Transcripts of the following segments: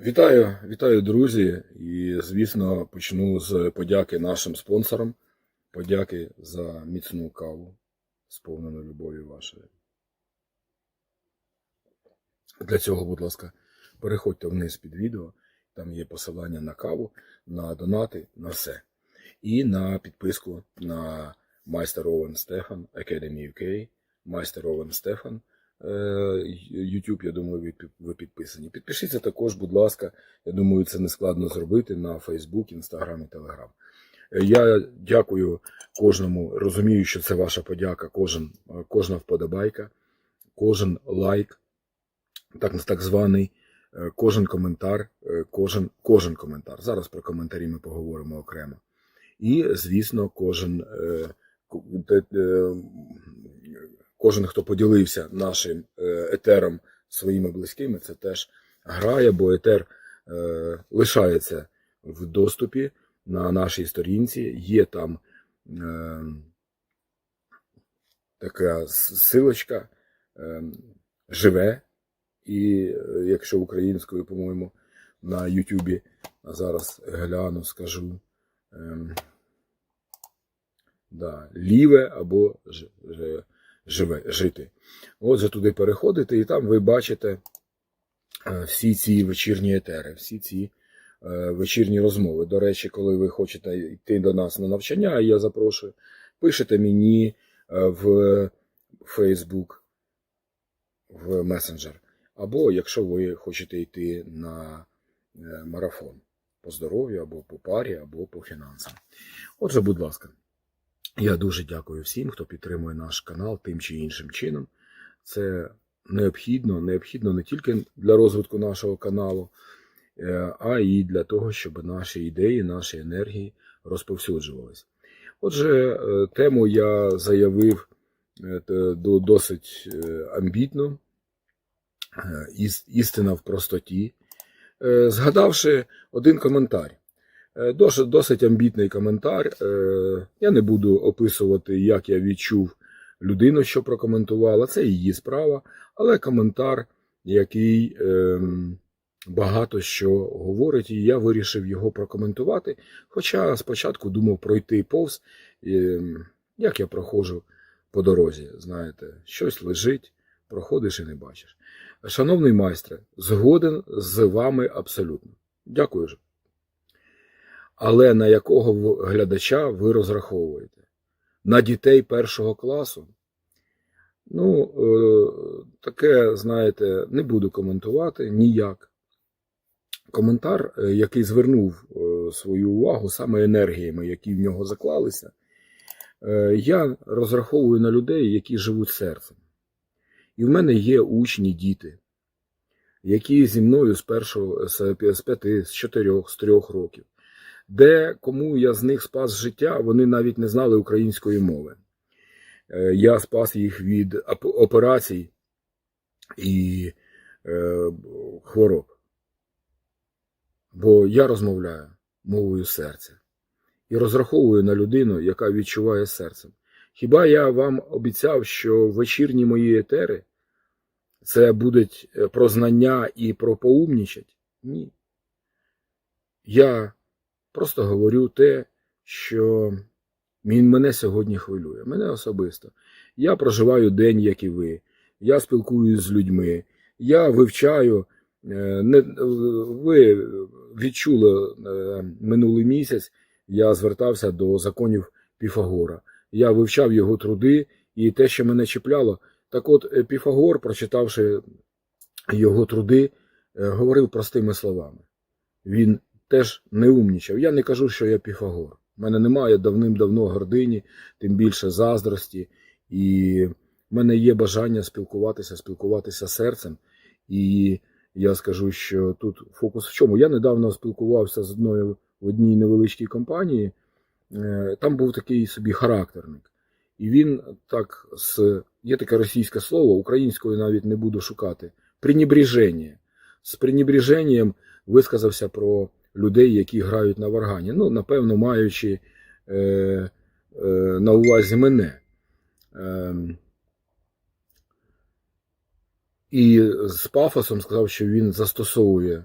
Вітаю, вітаю, друзі. І, звісно, почну з подяки нашим спонсорам. Подяки за міцну каву, сповнену любові вашої. Для цього, будь ласка, переходьте вниз під відео. Там є посилання на каву, на донати, на все. І на підписку на майстер Овен Стефан Academy UK, майстер Овен Стефан. Е, YouTube, я думаю, ви підписані. Підпишіться також, будь ласка. Я думаю, це не складно зробити на Facebook, Instagram і Telegram. Е, Я дякую кожному. Розумію, що це ваша подяка, кожен, е, кожна вподобайка, кожен лайк, так, так званий, кожен коментар, кожен, кожен коментар. Зараз про коментарі ми поговоримо окремо. І, звісно, кожен, ко- кожен, хто поділився нашим е, етером своїми близькими, це теж грає, бо етер е, лишається в доступі на нашій сторінці. Є там е, така силочка живе. І якщо українською, по-моєму, на Ютубі зараз гляну, скажу. ем, да, ліве або ж, ж- живе, жити. Отже, туди переходите, і там ви бачите е, всі ці вечірні етери, всі ці е, вечірні розмови. До речі, коли ви хочете йти до нас на навчання, я запрошую, пишете мені е, в Facebook, в месенджер. Або якщо ви хочете йти на марафон по здоров'ю, або по парі, або по фінансам. Отже, будь ласка, я дуже дякую всім, хто підтримує наш канал тим чи іншим чином. Це необхідно, необхідно не тільки для розвитку нашого каналу, е, а і для того, щоб наші ідеї, наші енергії розповсюджувалися. Отже, е, тему я заявив е, досить амбітно. Істина в простоті, згадавши один коментар. Е, Досить, досить амбітний коментар. Е, Я не буду описувати, як я відчув людину, що прокоментувала. Це її справа, але коментар, який ем, багато що говорить, і я вирішив його прокоментувати. Хоча спочатку думав пройти повз, ем, як я проходжу по дорозі. Знаєте, щось лежить, проходиш і не бачиш. Шановний майстре, згоден з вами абсолютно. Дякую. Але на якого глядача ви розраховуєте? На дітей першого класу? Ну, е, таке, знаєте, не буду коментувати ніяк. Коментар, е, який звернув е, свою увагу саме енергіями, які в нього заклалися, я розраховую на людей, які живуть серцем. І в мене є учні діти, які зі мною з першого, з п'яти, з чотирьох, з трьох років, де кому я з них спас життя, вони навіть не знали української мови. Е, Я спас їх від операцій і е, хвороб. Бо я розмовляю мовою серця і розраховую на людину, яка відчуває серцем. Хіба я вам обіцяв, що вечірні мої етери це будуть е, про знання і про поумнічать? Ні. Я просто говорю те, що він мене сьогодні хвилює. Мене особисто. Я проживаю день, як і ви. Я спілкуюся з людьми. Я вивчаю. е, Не, ви відчули е, минулий місяць, я звертався до законів Піфагора. Я вивчав його труди і те, що мене чіпляло. Так от, е, Піфагор, прочитавши його труди, говорив простими словами. Він теж не умнічав. Я не кажу, що я Піфагор. У мене немає давним-давно гордині, тим більше заздрості, і в мене є бажання спілкуватися, спілкуватися серцем. І я скажу, що тут фокус в чому. Я недавно спілкувався з одною в одній невеличкій компанії. Е, Там був такий собі характерник. І він так з є таке російське слово, українською навіть не буду шукати. Пренебреження. З пренебреженням висказався про людей, які грають на варгані. Ну, напевно, маючи е, е, на увазі мене. Е, і з пафосом сказав, що він застосовує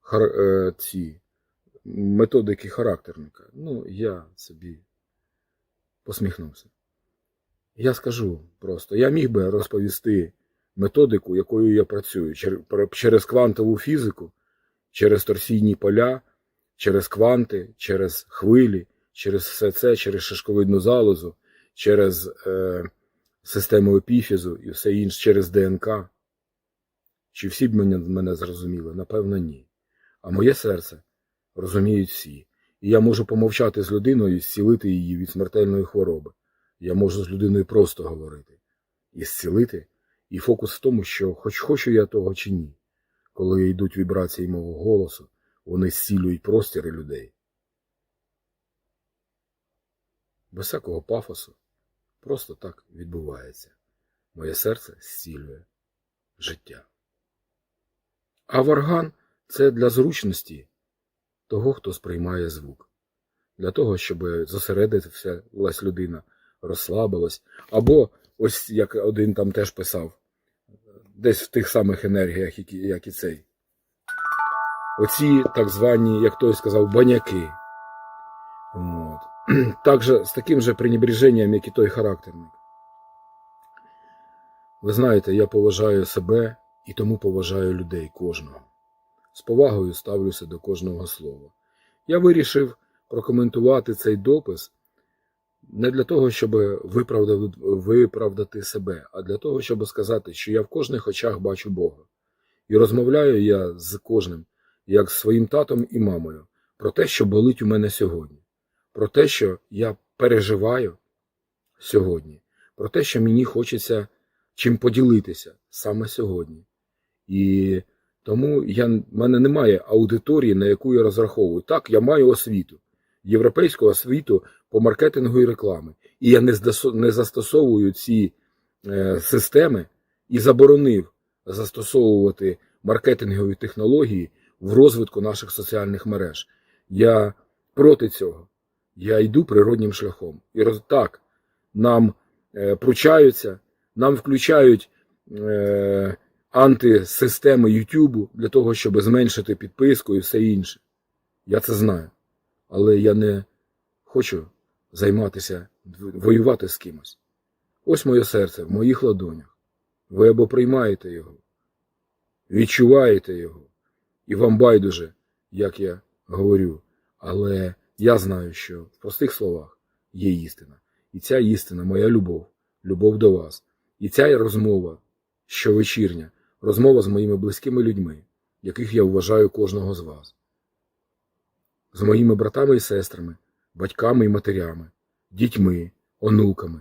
хар, е, ці методики характерника. Ну, я собі посміхнувся. Я скажу просто, я міг би розповісти методику, якою я працюю, через квантову фізику, через торсійні поля, через кванти, через хвилі, через все це, через шишковидну залозу, через е, систему епіфізу і все інше, через ДНК. Чи всі б мене, мене зрозуміли? Напевно, ні. А моє серце розуміють всі. І я можу помовчати з людиною і зцілити її від смертельної хвороби. Я можу з людиною просто говорити і зцілити. І фокус в тому, що хоч хочу я того чи ні, коли йдуть вібрації мого голосу, вони зцілюють простіри людей. Без всякого пафосу. Просто так відбувається. Моє серце зцілює життя. А варган це для зручності того, хто сприймає звук. Для того, щоб зосередитися людина, розслабилась. Або, ось як один там теж писав, десь в тих самих енергіях, як і цей. Оці так звані, як той сказав, баняки. От. Так з таким же пренебреженням, як і той характерник. Ви знаєте, я поважаю себе і тому поважаю людей кожного. З повагою ставлюся до кожного слова. Я вирішив прокоментувати цей допис не для того, щоб виправдати, виправдати себе, а для того, щоб сказати, що я в кожних очах бачу Бога. І розмовляю я з кожним, як з своїм татом і мамою, про те, що болить у мене сьогодні, про те, що я переживаю сьогодні, про те, що мені хочеться чим поділитися саме сьогодні. І тому я, в мене немає аудиторії, на яку я розраховую. Так, я маю освіту, європейську освіту по маркетингу і реклами. І я не, застосовую ці е, системи і заборонив застосовувати маркетингові технології в розвитку наших соціальних мереж. Я проти цього. Я йду природнім шляхом. І так, нам е, пручаються, нам включають е, антисистеми Ютубу для того, щоб зменшити підписку і все інше. Я це знаю. Але я не хочу займатися, воювати з кимось. Ось моє серце в моїх ладонях. Ви або приймаєте його, відчуваєте його, і вам байдуже, як я говорю. Але я знаю, що в простих словах є істина. І ця істина моя любов, любов до вас. І ця розмова, щовечірня, розмова з моїми близькими людьми, яких я вважаю кожного з вас, з моїми братами і сестрами, батьками і матерями, дітьми, онуками.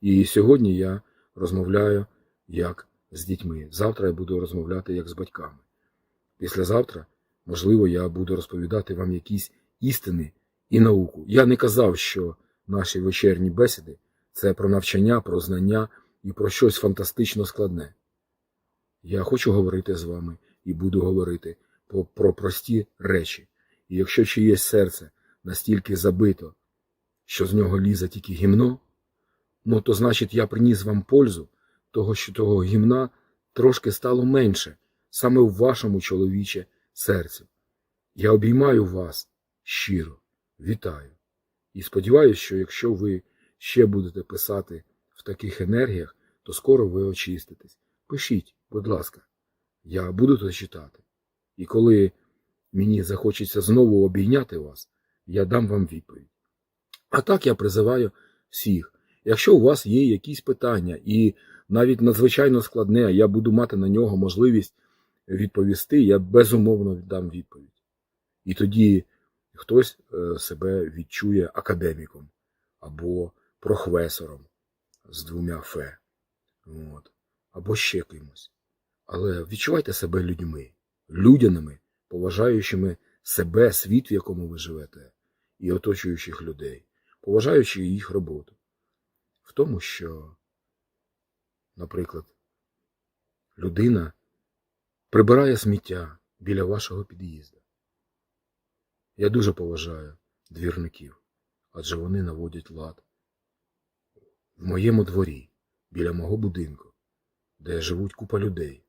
І сьогодні я розмовляю як з дітьми. Завтра я буду розмовляти як з батьками. Післязавтра, можливо, я буду розповідати вам якісь істини і науку. Я не казав, що наші вечірні бесіди це про навчання, про знання і про щось фантастично складне. Я хочу говорити з вами і буду говорити про, про прості речі. І якщо чиєсь серце настільки забито, що з нього лізе тільки гімно, ну то значить я приніс вам пользу того, що того гімна трошки стало менше саме в вашому чоловіче серці. Я обіймаю вас щиро, вітаю. І сподіваюся, що якщо ви ще будете писати в таких енергіях, то скоро ви очиститесь. Пишіть, будь ласка, я буду то читати. І коли мені захочеться знову обійняти вас, я дам вам відповідь. А так я призиваю всіх. Якщо у вас є якісь питання, і навіть надзвичайно складне, я буду мати на нього можливість відповісти, я безумовно дам відповідь. І тоді хтось е, себе відчує академіком або професором з двома фе, От. або ще кимось. Але відчувайте себе людьми, людяними, поважаючими себе, світ, в якому ви живете, і оточуючих людей, поважаючи їх роботу. В тому, що, наприклад, людина прибирає сміття біля вашого під'їзду. Я дуже поважаю двірників, адже вони наводять лад в моєму дворі, біля мого будинку, де живуть купа людей,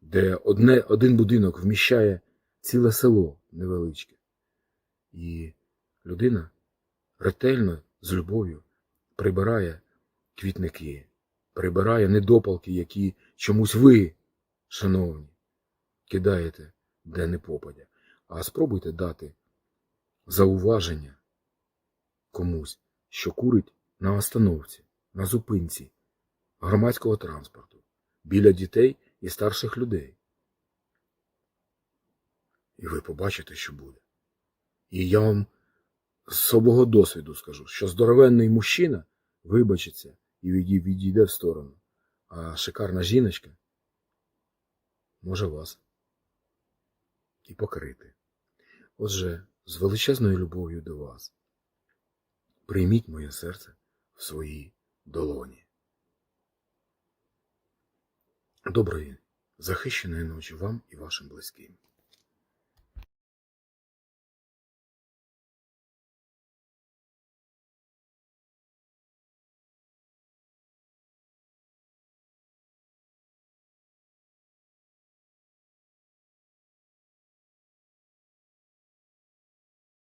де одне, один будинок вміщає ціле село невеличке. І людина ретельно, з любов'ю прибирає квітники, прибирає недопалки, які чомусь ви, шановні, кидаєте де не попадя. А спробуйте дати зауваження комусь, що курить на остановці, на зупинці громадського транспорту, біля дітей і старших людей. І ви побачите, що буде. І я вам з собого досвіду скажу, що здоровенний мужчина вибачиться і відійде в сторону, а шикарна жіночка може вас і покрити. Отже, з величезною любов'ю до вас прийміть моє серце в свої долоні. Доброї, захищеної ночі вам і вашим близьким.